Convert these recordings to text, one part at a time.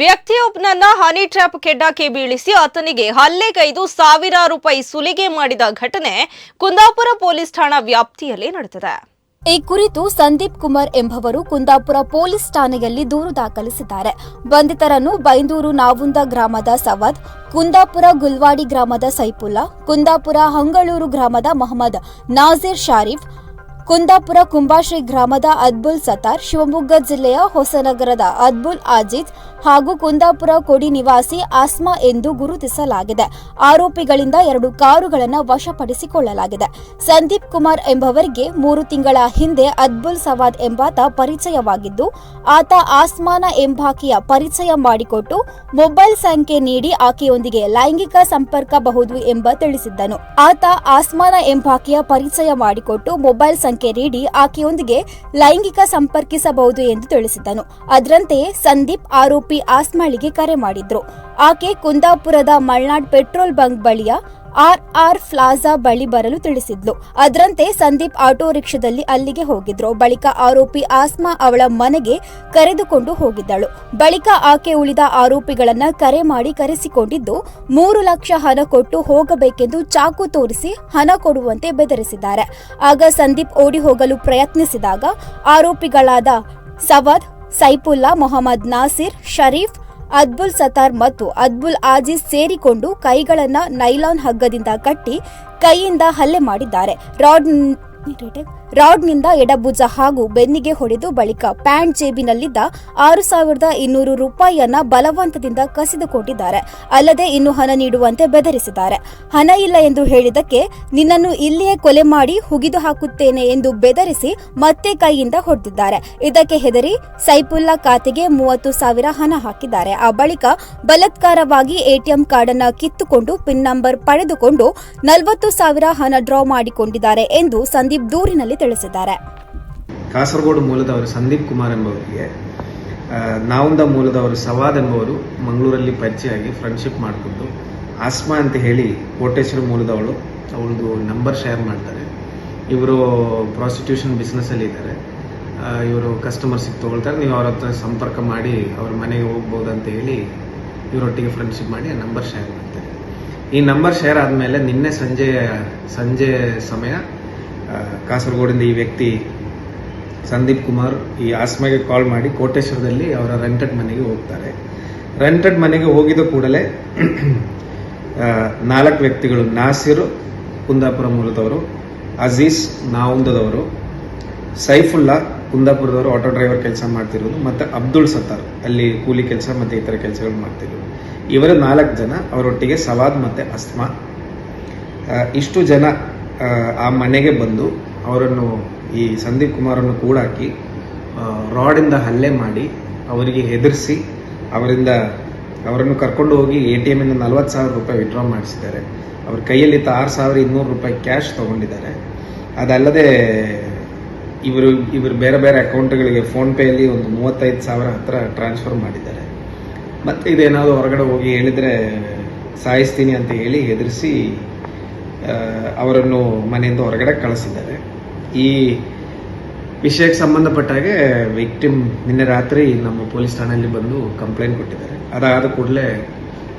ವ್ಯಕ್ತಿಯೊಬ್ಬನನ್ನ honey trap ಕೆಡ್ಡಾಕೆ ಬೀಳಿಸಿ ಆತನಿಗೆ ಹಲ್ಲೆಗೈದು ಸಾವಿರಾರು ರೂಪಾಯಿ ಸುಲಿಗೆ ಮಾಡಿದ ಘಟನೆ ಕುಂದಾಪುರ ಪೊಲೀಸ್ ಠಾಣಾ ವ್ಯಾಪ್ತಿಯಲ್ಲಿ ನಡೆದಿದೆ. ಈ ಕುರಿತು ಸಂದೀಪ್ ಕುಮಾರ್ ಎಂಬವರು ಕುಂದಾಪುರ ಪೊಲೀಸ್ ಠಾಣೆಯಲ್ಲಿ ದೂರು ದಾಖಲಿಸಿದ್ದಾರೆ. ಬಂಧಿತರನ್ನು ಬೈಂದೂರು ನಾವುಂದ ಗ್ರಾಮದ ಸವದ್, ಕುಂದಾಪುರ ಗುಲ್ವಾಡಿ ಗ್ರಾಮದ ಸೈಪುಲ್ಲಾ, ಕುಂದಾಪುರ ಹಂಗಳೂರು ಗ್ರಾಮದ ಮೊಹಮ್ಮದ್ ನಾಜೀರ್ ಶಾರೀಫ್ ಕುಂದಾಪುರ ಕುಂಬಾಶ್ರೀ ಗ್ರಾಮದ ಅದ್ಬುಲ್ ಸತಾರ್ ಶಿವಮೊಗ್ಗ ಜಿಲ್ಲೆಯ ಹೊಸನಗರದ ಅದ್ಬುಲ್ ಆಜಿದ್ ಹಾಗೂ ಕುಂದಾಪುರ ಕೊಡಿ ನಿವಾಸಿ ಆಸ್ಮಾ ಎಂದು ಗುರುತಿಸಲಾಗಿದೆ. ಆರೋಪಿಗಳಿಂದ ಎರಡು ಕಾರುಗಳನ್ನು ವಶಪಡಿಸಿಕೊಳ್ಳಲಾಗಿದೆ. ಸಂದೀಪ್ ಕುಮಾರ್ ಎಂಬವರಿಗೆ ಮೂರು ತಿಂಗಳ ಹಿಂದೆ ಅದ್ಬುಲ್ ಸವಾದ್ ಎಂಬಾತ ಪರಿಚಯವಾಗಿದ್ದು, ಆತ ಆಸ್ಮಾನ ಎಂಬಾಕೆಯ ಪರಿಚಯ ಮಾಡಿಕೊಟ್ಟು ಮೊಬೈಲ್ ಸಂಖ್ಯೆ ನೀಡಿ ಆಕೆಯೊಂದಿಗೆ ಲೈಂಗಿಕ ಸಂಪರ್ಕಬಹುದು ಎಂಬ ತಿಳಿಸಿದ್ದನು. ಆತ ಆಸ್ಮಾನ ಎಂಬಾಕೆಯ ಪರಿಚಯ ಮಾಡಿಕೊಟ್ಟು ಮೊಬೈಲ್ ಸಂಖ್ಯೆ ನೀಡಿ ಆಕೆಯೊಂದಿಗೆ ಲೈಂಗಿಕ ಸಂಪರ್ಕಿಸಬಹುದು ಎಂದು ತಿಳಿಸಿದ್ದನು. ಅದರಂತೆಯೇ ಸಂದೀಪ್ ಆರೋಪಿ ಆಸ್ಮಾಳಿಗೆ ಕರೆ ಮಾಡಿದ್ರು. ಆಕೆ ಕುಂದಾಪುರದ ಮಲ್ನಾಡ್ ಪೆಟ್ರೋಲ್ ಬಂಕ್ ಬಳಿಯ ಆರ್ ಆರ್ ಪ್ಲಾಜಾ ಬಳಿ ಬರಲು ತಿಳಿಸಿದ್ಲು. ಅದರಂತೆ ಸಂದೀಪ್ ಆಟೋ ರಿಕ್ಷಾದಲ್ಲಿ ಅಲ್ಲಿಗೆ ಹೋಗಿದ್ರು. ಬಳಿಕ ಆರೋಪಿ ಆಸ್ಮಾ ಅವಳ ಮನೆಗೆ ಕರೆದುಕೊಂಡು ಹೋಗಿದ್ದಳು. ಬಳಿಕ ಆಕೆ ಉಳಿದ ಆರೋಪಿಗಳನ್ನ ಕರೆ ಮಾಡಿ ಕರೆಸಿಕೊಂಡಿದ್ದು, ಮೂರು ಲಕ್ಷ ಹಣ ಕೊಟ್ಟು ಹೋಗಬೇಕೆಂದು ಚಾಕು ತೋರಿಸಿ ಹಣ ಕೊಡುವಂತೆ ಬೆದರಿಸಿದ್ದಾರೆ. ಆಗ ಸಂದೀಪ್ ಓಡಿ ಹೋಗಲು ಪ್ರಯತ್ನಿಸಿದಾಗ ಆರೋಪಿಗಳಾದ ಸವದ್, ಸೈಫುಲ್ಲಾ, ಮೊಹಮ್ಮದ್ ನಾಸಿರ್, ಶರೀಫ್ ಅದ್ಬುಲ್ ಸತಾರ್ ಮತ್ತು ಅದ್ಬುಲ್ ಆಜೀಜ್ ಸೇರಿಕೊಂಡು ಕೈಗಳನ್ನ ನೈಲಾನ್ ಹಗ್ಗದಿಂದ ಕಟ್ಟಿ ಕೈಯಿಂದ ಹಲ್ಲೆ ಮಾಡಿದ್ದಾರೆ. ರಾಡ್ ರಾಡ್ನಿಂದ ಎಡಭುಜ ಹಾಗೂ ಬೆನ್ನಿಗೆ ಹೊಡೆದು ಬಳಿಕ ಪ್ಯಾಂಟ್ ಜೇಬಿನಲ್ಲಿದ್ದ ಆರು ಸಾವಿರದ ಇನ್ನೂರು ರೂಪಾಯಿಯನ್ನ ಬಲವಂತದಿಂದ ಕಸಿದುಕೊಂಡಿದ್ದಾರೆ ಅಲ್ಲದೆ ಇನ್ನು ಹಣ ನೀಡುವಂತೆ ಬೆದರಿಸಿದ್ದಾರೆ. ಹಣ ಇಲ್ಲ ಎಂದು ಹೇಳಿದಕ್ಕೆ ನಿನ್ನನ್ನು ಇಲ್ಲಿಯೇ ಕೊಲೆ ಮಾಡಿ ಹುಗಿದು ಹಾಕುತ್ತೇನೆ ಎಂದು ಬೆದರಿಸಿ ಮತ್ತೆ ಕೈಯಿಂದ ಹೊಡೆದಿದ್ದಾರೆ. ಇದಕ್ಕೆ ಹೆದರಿ ಸೈಫುಲ್ಲಾ ಖಾತೆಗೆ ಮೂವತ್ತು ಸಾವಿರ ಹಣ ಹಾಕಿದ್ದಾರೆ. ಆ ಬಳಿಕ ಬಲತ್ಕಾರವಾಗಿ ಎಟಿಎಂ ಕಾರ್ಡ್ ಅನ್ನ ಕಿತ್ತುಕೊಂಡು ಪಿನ್ ನಂಬರ್ ಪಡೆದುಕೊಂಡು ನಲವತ್ತು ಸಾವಿರ ಹಣ ಡ್ರಾ ಮಾಡಿಕೊಂಡಿದ್ದಾರೆ ಎಂದು ಸಂದೀಪ್ ದೂರಿನಲ್ಲಿ ತಿಳಿಸಿದ್ದಾರೆ. ಕಾಸರಗೋಡು ಮೂಲದವರು ಸಂದೀಪ್ ಕುಮಾರ್ ಎಂಬವರಿಗೆ ನಾವುಂದ ಮೂಲದವರು ಸವಾದ್ ಎಂಬವರು ಮಂಗಳೂರಲ್ಲಿ ಪರಿಚಯ ಆಗಿ ಫ್ರೆಂಡ್ಶಿಪ್ ಮಾಡಿಕೊಂಡು ಆಸ್ಮಾ ಅಂತ ಹೇಳಿ ಕೋಟೇಶ್ವರ ಮೂಲದವಳು, ಅವಳದು ನಂಬರ್ ಶೇರ್ ಮಾಡ್ತಾರೆ. ಇವರು ಪ್ರಾಸ್ಟಿಟ್ಯೂಷನ್ ಬಿಸ್ನೆಸ್ಸಲ್ಲಿ ಇದ್ದಾರೆ. ಇವರು ಕಸ್ಟಮರ್ಸಿಗೆ ತೊಗೊಳ್ತಾರೆ. ನೀವು ಅವ್ರ ಹತ್ರ ಸಂಪರ್ಕ ಮಾಡಿ ಅವ್ರ ಮನೆಗೆ ಹೋಗ್ಬೋದು ಅಂತ ಹೇಳಿ ಇವರೊಟ್ಟಿಗೆ ಫ್ರೆಂಡ್ಶಿಪ್ ಮಾಡಿ ನಂಬರ್ ಶೇರ್ ಮಾಡ್ತಾರೆ. ಈ ನಂಬರ್ ಶೇರ್ ಆದಮೇಲೆ ನಿನ್ನೆ ಸಂಜೆ ಸಂಜೆ ಸಮಯ ಕಾಸರಗೋಡಿಂದ ಈ ವ್ಯಕ್ತಿ ಸಂದೀಪ್ ಕುಮಾರ್ ಈ ಆಸ್ಮೆಗೆ ಕಾಲ್ ಮಾಡಿ ಕೋಟೇಶ್ವರದಲ್ಲಿ ಅವರ ರೆಂಟೆಡ್ ಮನೆಗೆ ಹೋಗ್ತಾರೆ. ರೆಂಟೆಡ್ ಮನೆಗೆ ಹೋಗಿದ ಕೂಡಲೇ ನಾಲ್ಕು ವ್ಯಕ್ತಿಗಳು ನಾಸಿರ್ ಕುಂದಾಪುರ ಮೂಲದವರು ಅಜೀಸ್ ನಾವುಂದದವರು, ಸೈಫುಲ್ಲಾ ಕುಂದಾಪುರದವರು ಆಟೋ ಡ್ರೈವರ್ ಕೆಲಸ ಮಾಡ್ತಿರೋದು, ಮತ್ತು ಅಬ್ದುಲ್ ಸತ್ತಾರ್ ಅಲ್ಲಿ ಕೂಲಿ ಕೆಲಸ ಮತ್ತು ಇತರ ಕೆಲಸಗಳು ಮಾಡ್ತಿರೋದು. ಇವರ ನಾಲ್ಕು ಜನ, ಅವರೊಟ್ಟಿಗೆ ಸವಾದ್ ಮತ್ತು ಅಸ್ಮಾ. ಇಷ್ಟು ಜನ ಆ, ಮನೆಗೆ ಬಂದು ಅವರನ್ನು ಈ ಸಂದೀಪ್ ಕುಮಾರನ್ನು ಕೂಡಾಕಿ ರಾಡಿಂದ ಹಲ್ಲೆ ಮಾಡಿ ಅವರಿಗೆ ಹೆದರಿಸಿ ಅವರಿಂದ ಅವರನ್ನು ಕರ್ಕೊಂಡು ಹೋಗಿ ಎ ಟಿ ಎಮ್ಮಿಂದ ನಲ್ವತ್ತು ಸಾವಿರ ರೂಪಾಯಿ ವಿಡ್ರಾ ಮಾಡಿಸಿದ್ದಾರೆ. ಅವ್ರ ಕೈಯಲ್ಲಿದ್ದ ಆರು ಸಾವಿರ ಇನ್ನೂರು ರೂಪಾಯಿ ಕ್ಯಾಶ್ ತೊಗೊಂಡಿದ್ದಾರೆ. ಅದಲ್ಲದೆ ಇವರು ಇವರು ಬೇರೆ ಬೇರೆ ಅಕೌಂಟ್ಗಳಿಗೆ ಫೋನ್ಪೇಯಲ್ಲಿ ಒಂದು ಮೂವತ್ತೈದು ಸಾವಿರ ಹತ್ರ ಟ್ರಾನ್ಸ್ಫರ್ ಮಾಡಿದ್ದಾರೆ. ಮತ್ತು ಇದೇನಾದರೂ ಹೊರಗಡೆ ಹೋಗಿ ಹೇಳಿದರೆ ಸಾಯಿಸ್ತೀನಿ ಅಂತ ಹೇಳಿ ಹೆದರಿಸಿ ಅವರನ್ನು ಮನೆಯಿಂದ ಹೊರಗಡೆ ಕಳಿಸಿದ್ದಾರೆ. ಈ ವಿಷಯಕ್ಕೆ ಸಂಬಂಧಪಟ್ಟ ಹಾಗೆ ವಿಕ್ಟಿಮ್ ನಿನ್ನೆ ರಾತ್ರಿ ನಮ್ಮ ಪೊಲೀಸ್ ಠಾಣೆಯಲ್ಲಿ ಬಂದು ಕಂಪ್ಲೇಂಟ್ ಕೊಟ್ಟಿದ್ದಾರೆ. ಅದಾದ ಕೂಡಲೇ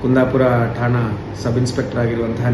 ಕುಂದಾಪುರ ಠಾಣಾ ಸಬ್ ಇನ್ಸ್ಪೆಕ್ಟರ್ ಆಗಿರುವಂತಹ